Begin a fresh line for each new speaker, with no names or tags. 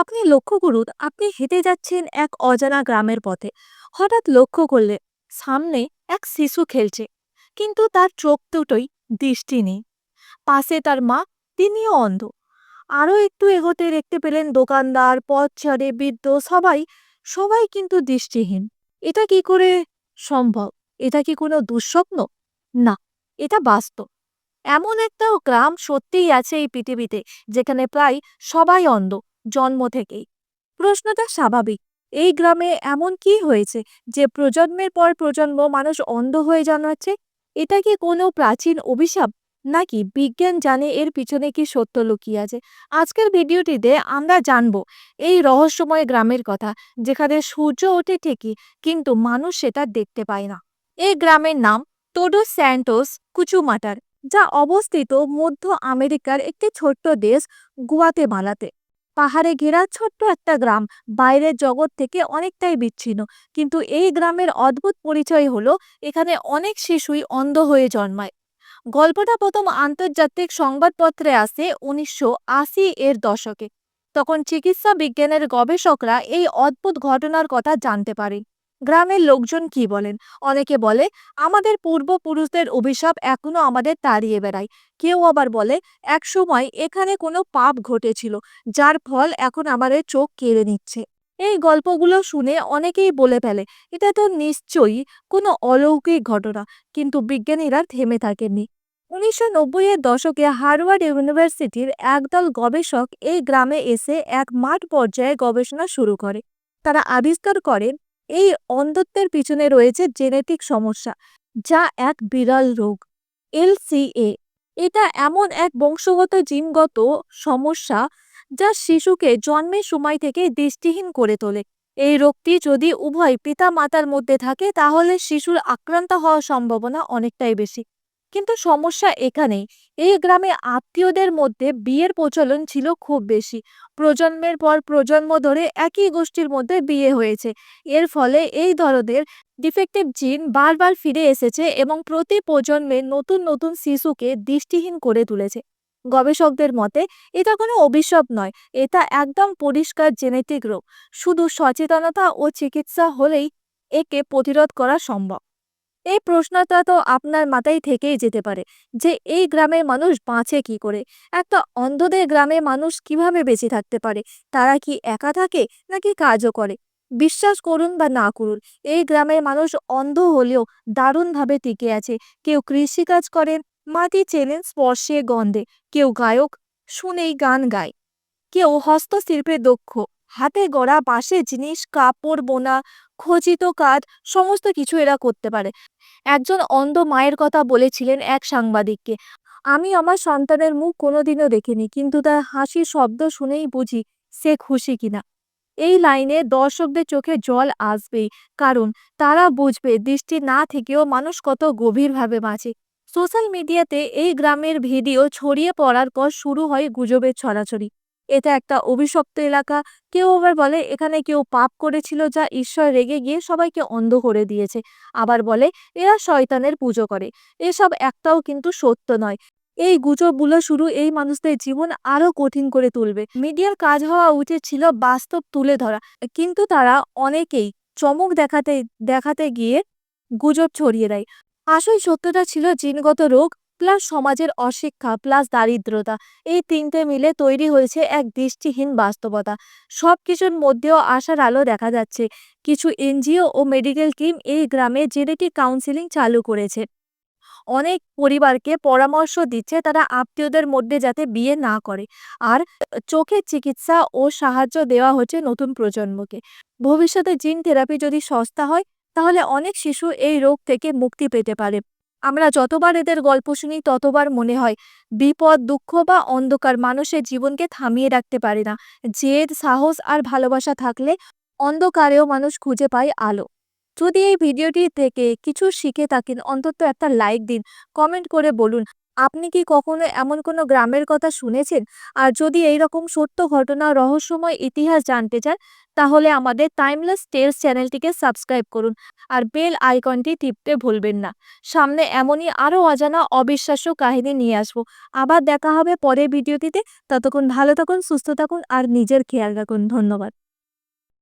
আপনি লক্ষ্য করুন, আপনি হেঁটে যাচ্ছেন এক অজানা গ্রামের পথে। হঠাৎ লক্ষ্য করলে সামনে এক শিশু খেলছে, কিন্তু তার চোখ দুটোই দৃষ্টি নেই। পাশে তার মা, তিনিও অন্ধ। আরও একটু এগোতে দেখতে পেলেন দোকানদার পথ পথচারী, বৃদ্ধ, সবাই সবাই কিন্তু দৃষ্টিহীন। এটা কি করে সম্ভব? এটা কি কোনো দুঃস্বপ্ন? না, এটা বাস্তব। এমন একটা গ্রাম সত্যিই আছে এই পৃথিবীতে, যেখানে প্রায় সবাই অন্ধ। জন্ম থেকেই। প্রশ্নটা স্বাভাবিক, এই গ্রামে এমন কি হয়েছে যে প্রজন্মের পর প্রজন্ম মানুষ অন্ধ হয়ে জানাচ্ছে? এটা কি কোনো প্রাচীন অভিশাপ? নাকি বিজ্ঞান জানে এর পিছনে কি সত্য লুকিয়ে আছে? আজকের ভিডিওটিতে আমরা জানব এই রহস্যময় গ্রামের কথা, যেখানে সূর্য ওঠে ঠিকই, কিন্তু মানুষ সেটা দেখতে পায় না। এই গ্রামের নাম টোডো স্যান্টোস কুচুমাটার, যা অবস্থিত মধ্য আমেরিকার একটি ছোট্ট দেশ গুয়াতেমালাতে। পাহাড়ে ঘেরা ছোট্ট একটা গ্রাম। বাইরের জগৎ থেকে অনেকটাই বিচ্ছিন্ন। কিন্তু এই গ্রামের অদ্ভুত পরিচয় হলো, এখানে অনেক শিশুই অন্ধ হয়ে জন্মায়। গল্পটা প্রথম আন্তর্জাতিক সংবাদপত্রে আসে উনিশশো আশি এর দশকে। তখন চিকিৎসা বিজ্ঞানের গবেষকরা এই অদ্ভুত ঘটনার কথা জানতে পারে। গ্রামের লোকজন কি বলেন? অনেকে বলে, আমাদের পূর্বপুরুষদের অভিশাপ এখনও আমাদের তাড়িয়ে বেড়ায়। কেউ আবার বলে, এক সময় এখানে কোনো পাপ ঘটেছিল, যার ফল এখন আমাদের চোখ কেড়ে নিচ্ছে। এই গল্পগুলো শুনে অনেকেই বলে ফেলে, এটা তো নিশ্চয়ই কোনো অলৌকিক ঘটনা, কিন্তু বিজ্ঞানীরা থেমে থাকেননি। উনিশশো নব্বইয়ের দশকে হার্ভার্ড ইউনিভার্সিটির একদল গবেষক এই গ্রামে এসে এক মাঠ পর্যায়ে গবেষণা শুরু করে। তারা আবিষ্কার করেন এই অন্ধত্বের পিছনে রয়েছে জেনেটিক সমস্যা, যা এক বিরল রোগ এলসিএ এটা এমন এক বংশগত জিনগত সমস্যা যা শিশুকে জন্মের সময় থেকে দৃষ্টিহীন করে তোলে। এই রোগটি যদি উভয় পিতা মাতার মধ্যে থাকে, তাহলে শিশুর আক্রান্ত হওয়ার সম্ভাবনা অনেকটাই বেশি। কিন্তু সমস্যা এখানেই। এই গ্রামে আত্মীয়দের মধ্যে বিয়ের প্রচলন ছিল খুব বেশি। প্রজন্মের পর প্রজন্ম ধরে একই গোষ্ঠীর মধ্যে বিয়ে হয়েছে। এর ফলে এই ধরনের ডিফেক্টিভ জিন বারবার ফিরে এসেছে এবং প্রতি প্রজন্মে নতুন নতুন শিশুকে দৃষ্টিহীন করে তুলেছে। গবেষকদের মতে, এটা কোনো অভিশাপ নয়, এটা একদম পরিষ্কার জেনেটিক রোগ। শুধু সচেতনতা ও চিকিৎসা হলেই একে প্রতিরোধ করা সম্ভব। এই প্রশ্নটা তো আপনার মাথায় থেকেই যেতে পারে যে এই গ্রামের মানুষ বাঁচে কি করে? একটা অন্ধদের গ্রামে মানুষ কীভাবে বেঁচে থাকতে পারে? তারা কি একা থাকে নাকি কাজও করে? বিশ্বাস করুন বা না করুন, এই গ্রামের মানুষ অন্ধ হলেও দারুণভাবে টিকে আছে। কেউ কৃষিকাজ করেন মাটি চেনেন স্পর্শে গন্ধে, কেউ গায়ক শুনেই গান গায়, কেউ হস্তশিল্পে দক্ষ। হাতে গড়া বাঁশের জিনিস, কাপড়, বোনা খচিত কাজ, সমস্ত কিছু এরা করতে পারে। একজন অন্ধ মায়ের কথা বলেছিলেন এক সাংবাদিককে। আমি আমার সন্তানের মুখ কোনোদিনও দেখিনি, কিন্তু তার হাসির শব্দ শুনেই বুঝি সে খুশি কিনা। এই লাইনে দর্শকদের চোখে জল আসবেই, কারণ তারা বুঝবে দৃষ্টি না থেকেও মানুষ কত গভীরভাবে বাঁচে। সোশ্যাল মিডিয়াতে এই গ্রামের ভিডিও ছড়িয়ে পড়ার পর শুরু হয় গুজবের ছড়াছড়ি। এটা একটা অভিশপ্ত এলাকা। কেউ আবার বলে, এখানে কেউ পাপ করেছিল যা ঈশ্বর রেগে গিয়ে সবাইকে অন্ধ করে দিয়েছে। আবার বলে, এরা শয়তানের পুজো করে। এসব একটাও কিন্তু সত্য নয়। এই গুজবগুলো শুরু এই মানুষদের জীবন আরও কঠিন করে তুলবে। মিডিয়ার কাজ হওয়া উচিত ছিল বাস্তব তুলে ধরা। কিন্তু তারা অনেকেই চমক দেখাতে দেখাতে গিয়ে গুজব ছড়িয়ে দেয়। আসল সত্যটা ছিল জিনগত রোগ প্লাস সমাজের অশিক্ষা, প্লাস দারিদ্রতা, এই তিনটে মিলে তৈরি হয়েছে এক দৃষ্টিহীন বাস্তবতা। সব কিছুর মধ্যেও আশার আলো দেখা যাচ্ছে। কিছু এনজিও ও মেডিকেল টিম এই গ্রামে জেনেটিক কাউন্সিলিং চালু করেছে। অনেক পরিবারকে পরামর্শ দিচ্ছে তারা আত্মীয়দের মধ্যে যাতে বিয়ে না করে। আর চোখের চিকিৎসা ও সাহায্য দেওয়া হচ্ছে নতুন প্রজন্মকে। ভবিষ্যতে জিন থেরাপি যদি সস্তা হয়, তাহলে অনেক শিশু এই রোগ থেকে মুক্তি পেতে পারে। আমরা যতবার এদের গল্প শুনি, ততবার মনে হয় বিপদ, দুঃখ বা অন্ধকার মানুষের জীবনকে থামিয়ে রাখতে পারে না। জেদ, সাহস আর ভালোবাসা থাকলে অন্ধকারেও মানুষ খুঁজে পায় আলো। যদি এই ভিডিওটি থেকে কিছু শিখে থাকেন, অন্তত একটা লাইক দিন, কমেন্ট করে বলুন। আপনি কি কখনো এমন কোনো গ্রামের কথা শুনেছেন? আর যদি এই রকম সত্য ঘটনা রহস্যময় ইতিহাস জানতে চান, তাহলে আমাদের টাইমলেস টেলস চ্যানেলটিকে সাবস্ক্রাইব করুন আর বেল আইকনটি টিপতে ভুলবেন না। সামনে এমনই আরও অজানা অবিশ্বাস্য কাহিনী নিয়ে আসব। আবার দেখা হবে পরের ভিডিওটিতে। ততক্ষণ ভালো থাকুন, সুস্থ থাকুন আর নিজের খেয়াল রাখুন। ধন্যবাদ।